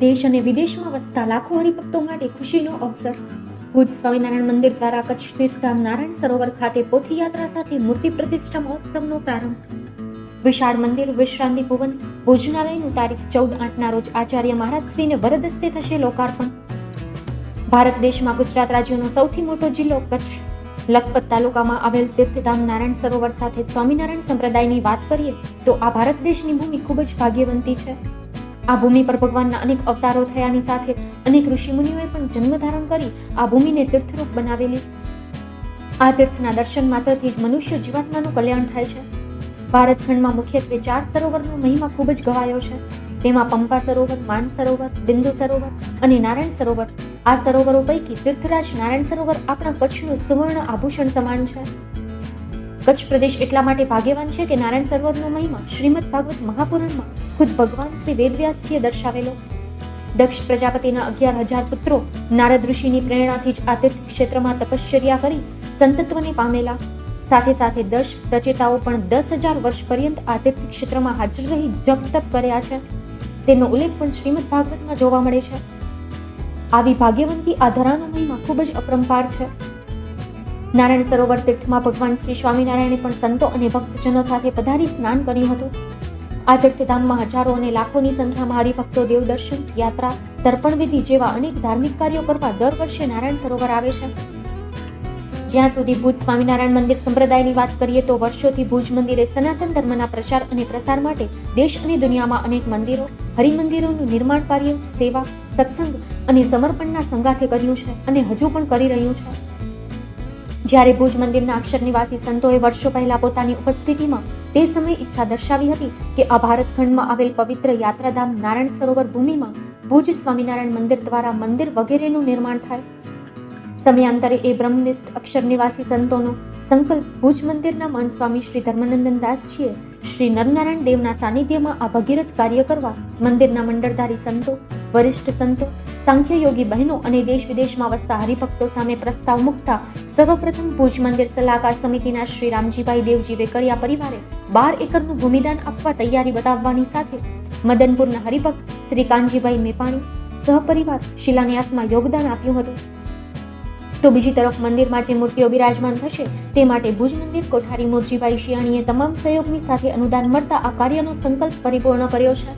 દેશ અને વિદેશમાં વસતા લાખો હરિભક્તો માટે ખુશીનો અવસર. ભુજ સ્વામિનારાયણ મંદિર દ્વારા કચ્છ તીર્થધામ નારાયણ સરોવર ખાતે પોથી યાત્રા સાથે મૂર્તિ પ્રતિષ્ઠા મહોત્સવનો પ્રારંભ. વિશાળ મંદિર, વિશ્રાંતિ ભુવન, ભોજનાલયનું તારીખ ચૌદ આઠના રોજ આચાર્ય મહારાજ શ્રીને વરદસ્તે થશે લોકાર્પણ. ભારત દેશમાં ગુજરાત રાજ્યનો સૌથી મોટો જિલ્લો કચ્છ. લખપત તાલુકામાં આવેલ તીર્થધામ નારાયણ સરોવર સાથે સ્વામિનારાયણ સંપ્રદાયની વાત કરીએ તો આ ભારત દેશની ભૂમિ ખૂબ જ ભાગ્યવંતી છે. આ ભૂમિ પર ભગવાનના અનેક અવતારો થયાની સાથે અનેક ઋષિમુનિઓએ પણ જન્મ ધારણ કરી આ ભૂમિને તીર્થરૂપ બનાવેલી. આ તીર્થના દર્શન માત્રથી જ મનુષ્ય જીવાત્માનું કલ્યાણ થાય છે. ભારત ખંડમાં મુખ્યત્વે ચાર સરોવરનો મહિમા ખૂબ જ ગવાયો છે. તેમાં પંપા સરોવર, માન સરોવર, બિંદુ સરોવર અને નારાયણ સરોવર. આ સરોવરો પૈકી તીર્થરાજ નારાયણ સરોવર આપણા કચ્છનું સુવર્ણ આભૂષણ સમાન છે. કચ્છ પ્રદેશ એટલા માટે ભાગ્યવાન છે કે નારાયણ સરોવરનો મહિમા શ્રીમદ ભાગવત મહાપુરાણમાં ખુદ ભગવાન શ્રી વેદવ્યાસજીએ દર્શાવેલો. દક્ષ પ્રજાપતિના અગિયાર હજાર પુત્રો નારદ ઋષિની પ્રેરણાથી જ આ તીર્થ ક્ષેત્રમાં તપશ્ચર્યા કરી સંતત્વને પામેલા. સાથે સાથે દસ પ્રચેતાઓ પણ દસ હજાર વર્ષ પર્યંત આ તીર્થ ક્ષેત્રમાં હાજર રહી જપ તપ કર્યા છે. તેનો ઉલ્લેખ પણ શ્રીમદ ભાગવતમાં જોવા મળે છે. આવી ભાગ્યવંતી આ ધરાનો મહિમા ખૂબ જ અપરંપાર છે. નારાયણ સરોવર તીર્થમાં ભગવાન શ્રી સ્વામિનારાયણે પણ સંતો અને ભક્તજનો સાથે પધારી સ્નાન કર્યું હતું. આ તીર્થધામમાં હજારો અને લાખોની સંખ્યામાં હરિભક્તો દેવદર્શન, યાત્રા, તર્પણ વિધિ જેવા અનેક ધાર્મિક કાર્યો કરવા દર વર્ષે નારાયણ સરોવર આવે છે. જ્યાં સુધી ભુજ સ્વામિનારાયણ મંદિર સંપ્રદાયની વાત કરીએ તો વર્ષોથી ભુજ મંદિરે સનાતન ધર્મના પ્રચાર અને પ્રસાર માટે દેશ અને દુનિયામાં અનેક મંદિરો, હરિમંદિરોનું નિર્માણ કાર્ય, સેવા, સત્સંગ અને સમર્પણના સંગાથે કર્યું છે અને હજુ પણ કરી રહ્યું છે. જ્યારે ભુજ મંદિરના અક્ષર નિવાસી સંતોએ વર્ષો પહેલા પોતાની ઉપસ્થિતિમાં તે સમયે ઈચ્છા દર્શાવી હતી કે આ ભારત ખંડમાં આવેલ પવિત્ર યાત્રાધામ નારાયણ સરોવર ભૂમિમાં ભુજ સ્વામિનારાયણ મંદિર દ્વારા મંદિર વગેરેનું નિર્માણ થાય. સમયાંતરે એ બ્રહ્મનિષ્ઠ અક્ષર નિવાસી સંતોનો સંકલ્પ ભુજ મંદિરના મહંત સ્વામી શ્રી ધર્મનંદન દાસજીએ શ્રી નરનારાયણ દેવના સાનિધ્યમાં આ ભગીરથ કાર્ય કરવા મંદિરના મંડળધારી સંતો, વરિષ્ઠ સંતો સાંખ્ય યોગી બહેનો અને દેશ વિદેશમાં વસતા હરિભક્તો સામે પ્રસ્તાવ મૂકતા સર્વપ્રથમ ભુજ મંદિર સલાહકાર સમિતિના શ્રી રામજીભાઈ દેવજી વેકરિયા પરિવારે બાર એકરનું ભૂમિદાન આપવા તૈયારી બતાવવાની સાથે મદનપુરના હરિભક્ત શ્રી કાનજીભાઈ મેપાણી સહપરિવાર શિલાન્યાસમાં યોગદાન આપ્યું હતું. તો બીજી તરફ મંદિરમાં જે મૂર્તિઓ બિરાજમાન થશે તે માટે ભુજ મંદિર કોઠારી મુરજીભાઈ શિયાણીએ તમામ સહયોગની સાથે અનુદાન મળતા આ કાર્યનો સંકલ્પ પરિપૂર્ણ કર્યો છે.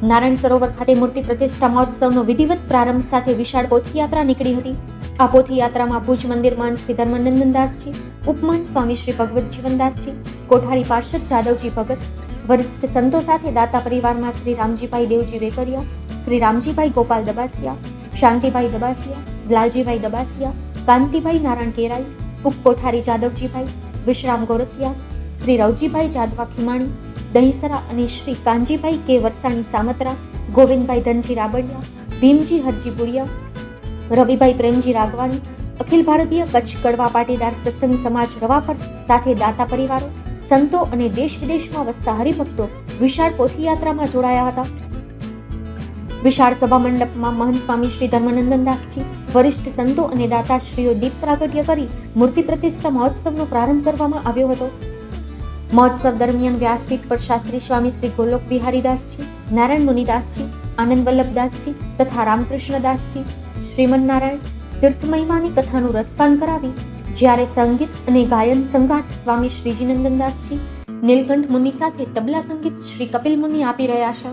નારાયણ સરોવર ખાતે મૂર્તિ પ્રતિષ્ઠા મહોત્સવનો વિધિવત પ્રારંભ સાથે વિશાળ પોથીયાત્રા નીકળી હતી. આ પોથીયાત્રામાં ભુજ મંદિર મહંત શ્રી ધર્મનંદનદાસજી ઉપમહંત સ્વામી શ્રી ભગવત જીવનદાસજી કોઠારી પાર્ષદ જાદવજી ભગત, વરિષ્ઠ સંતો સાથે દાતા પરિવારમાં શ્રી રામજીભાઈ દેવજી વેકરિયા, શ્રી રામજીભાઈ ગોપાલ દબાસિયા, શાંતિભાઈ દબાસિયા, લાલજીભાઈ દબાસિયા, કાંતિભાઈ નારાયણ કેરાઈ, ઉપકોઠારી જાદવજીભાઈ, વિશ્રામ ગોરસિયા શ્રી રવજીભાઈ જાદવા ખીમાણી, દહીસરા અને શ્રી કાંજીભાઈ કે વરસાણી સામત્રા, ગોવિંદભાઈ ધનજી રાબડિયા, ભીમજી હરજી બુડિયા રવિભાઈ પ્રેમજી રાગવાની અખિલ ભારતીય કચ્છ કડવા પાટીદાર સત્સંગ સમાજ રવાપર સાથે દાતા પરિવારો, સંતો અને દેશ વિદેશમાં વસતા હરિભક્તો વિશાળ પોથીયાત્રામાં જોડાયા હતા. વિશાળ સભા મંડપમાં મહંત સ્વામી શ્રી ધર્મનંદનદાસજી વરિષ્ઠ સંતો અને દાતાશ્રીઓ દીપ પ્રાગટ્ય કરી મૂર્તિ પ્રતિષ્ઠા મહોત્સવનો પ્રારંભ કરવામાં આવ્યો હતો. મહોત્સવ દરમિયાન વ્યાસપીઠ પર શાસ્ત્રી સ્વામી શ્રી ગોલોક બિહારીદાસજી, નારાયણ મુનિદાસજી, આનંદ વલ્લભદાસજી તથા રામકૃષ્ણદાસજી શ્રીમદ નારાયણ તીર્થ મહિમાની કથાનું રસપાન કરાવી, જ્યારે સંગીત અને ગાયન સંગાત સ્વામી શ્રીજીનંદનદાસજી નીલકંઠ મુનિ સાથે તબલા સંગીત શ્રી કપિલ મુનિ આપી રહ્યા છે.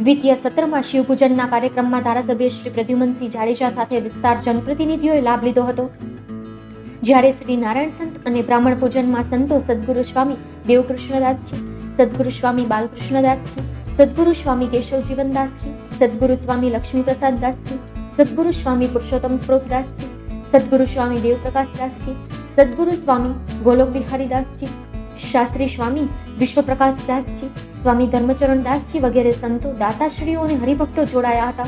દ્વિતીય સત્રમાં શિવપૂજનના કાર્યક્રમમાં ધારાસભ્ય શ્રી પ્રદ્યુમનસિંહ જાડેજા સાથે વિસ્તાર જનપ્રતિનિધિઓએ લાભ લીધો હતો. જ્યારે શ્રી નારાયણ સંત અને બ્રાહ્મણ પૂજનમાં સંતો સદગુરુ સ્વામી દેવકૃષ્ણદાસજી સદગુરુ સ્વામી બાલકૃષ્ણદાસજી સદગુરુ સ્વામી કેશવ છે, સદગુરુ સ્વામી લક્ષ્મીપ્રસાદ દાસજી સદગુરુ સ્વામી પુરુષોત્તમ સ્વરૂપદાસજી સદગુરુ સ્વામી દેવપ્રકાશદાસજી સદગુરુ સ્વામી ગોલોક બિહારીદાસજી શાસ્ત્રી સ્વામી વિશ્વપ્રકાશ દાસજી સ્વામી ધર્મચરણ દાસજી વગેરે સંતો દાતાશ્રીઓ અને હરિભક્તો જોડાયા હતા.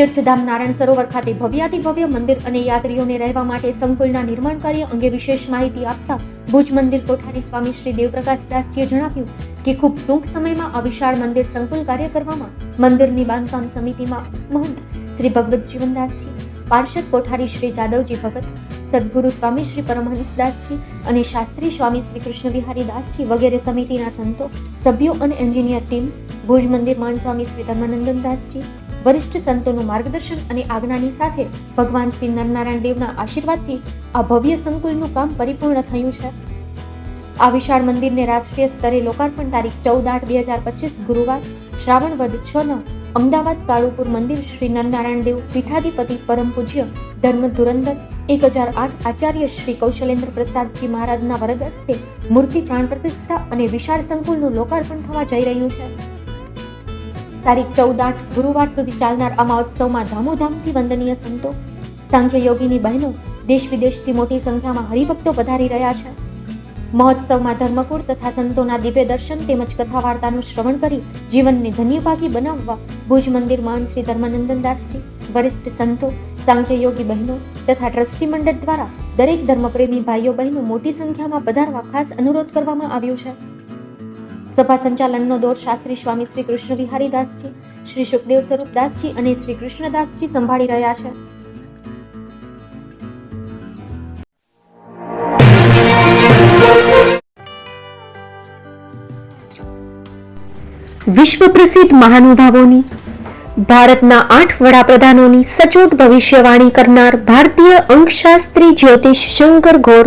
તીર્થધામ નારાયણ સરોવર ખાતે ભવ્યાતિ ભવ્ય મંદિર અને યાત્રીઓને રહેવા માટે સંકુલના નિર્માણ કાર્ય અંગે વિશેષ માહિતી આપતા ભુજ મંદિર કોઠારી સ્વામી શ્રી દેવપ્રકાશ દાસજીએ જણાવ્યું કે ખૂબ ટૂંક સમયમાં આ વિશાળ મંદિર સંકુલ કાર્ય કરવામાં મંદિરની બાંધકામ સમિતિમાં મહંત શ્રી ભગવત જીવનદાસજી, પાર્ષદ કોઠારી શ્રી જાદવજી ભગત, સદગુરુ સ્વામી શ્રી પરમહંસદાસજી અને શાસ્ત્રી સ્વામી શ્રી કૃષ્ણ વિહારી દાસજી વગેરે સમિતિના સંતો, સભ્યો અને એન્જિનિયર ટીમ ભુજ મંદિર માન સ્વામી શ્રી ધર્માનંદન દાસજી વરિષ્ઠ સંતોનું માર્ગદર્શન અને આજ્ઞાની સાથે ભગવાન શ્રી નરનારાયણ દેવના આશીર્વાદથી આ ભવ્ય સંકુલનું કામ પરિપૂર્ણ થયું છે. આ વિશાળ મંદિરને રાષ્ટ્રીય સ્તરે લોકાર્પણ તારીખ ચૌદ આઠ બે હજાર પચીસ ગુરુવાર શ્રાવણ વદ છ ન અમદાવાદ કાળુપુર મંદિર શ્રી નરનારાયણ દેવ પીઠાધિપતિ પરમ પૂજ્ય ધર્મ ધુરંધર એક હજાર આઠ આચાર્ય શ્રી કૌશલેન્દ્ર પ્રસાદજી મહારાજના વરદ હસ્તે મૂર્તિ પ્રાણ પ્રતિષ્ઠા અને વિશાળ સંકુલનું લોકાર્પણ થવા જઈ રહ્યું છે. તારીખ ચૌદ આઠ ગુરુવાર સુધી ચાલનાર આ મહોત્સવમાં ધામોધામથી વંદનીય સંતો, સાંખ્ય યોગીની બહેનો દેશ વિદેશથી મોટી સંખ્યામાં હરિભક્તો પધારી રહ્યા છે. મહોત્સવમાં ધર્મકુળ તથા સંતોના દિવ્ય દર્શન તેમજ કથા વાર્તાનું શ્રવણ કરી જીવનને ધન્યભાગી બનાવવા ભુજ મંદિર મહંત શ્રી ધર્માનંદનદાસજી, વરિષ્ઠ સંતો, સાંખ્ય યોગી બહેનો તથા ટ્રસ્ટી મંડળ દ્વારા દરેક ધર્મપ્રેમી ભાઈઓ બહેનો મોટી સંખ્યામાં પધારવા ખાસ અનુરોધ કરવામાં આવ્યો છે. સભા સંચાલનનો દોર શાસ્ત્રી સ્વામી શ્રી કૃષ્ણ વિહારી દાસજી શ્રી સુખદેવ સ્વરૂપ દાસજી અને શ્રી કૃષ્ણદાસજી સંભાળી રહ્યા છે. વિશ્વ પ્રસિદ્ધ મહાનુભાવોની, ભારતના આઠ વડાપ્રધાનોની સચોટ ભવિષ્યવાણી કરનાર ભારતીય અંકશાસ્ત્રી જ્યોતિષ શંકર ગોર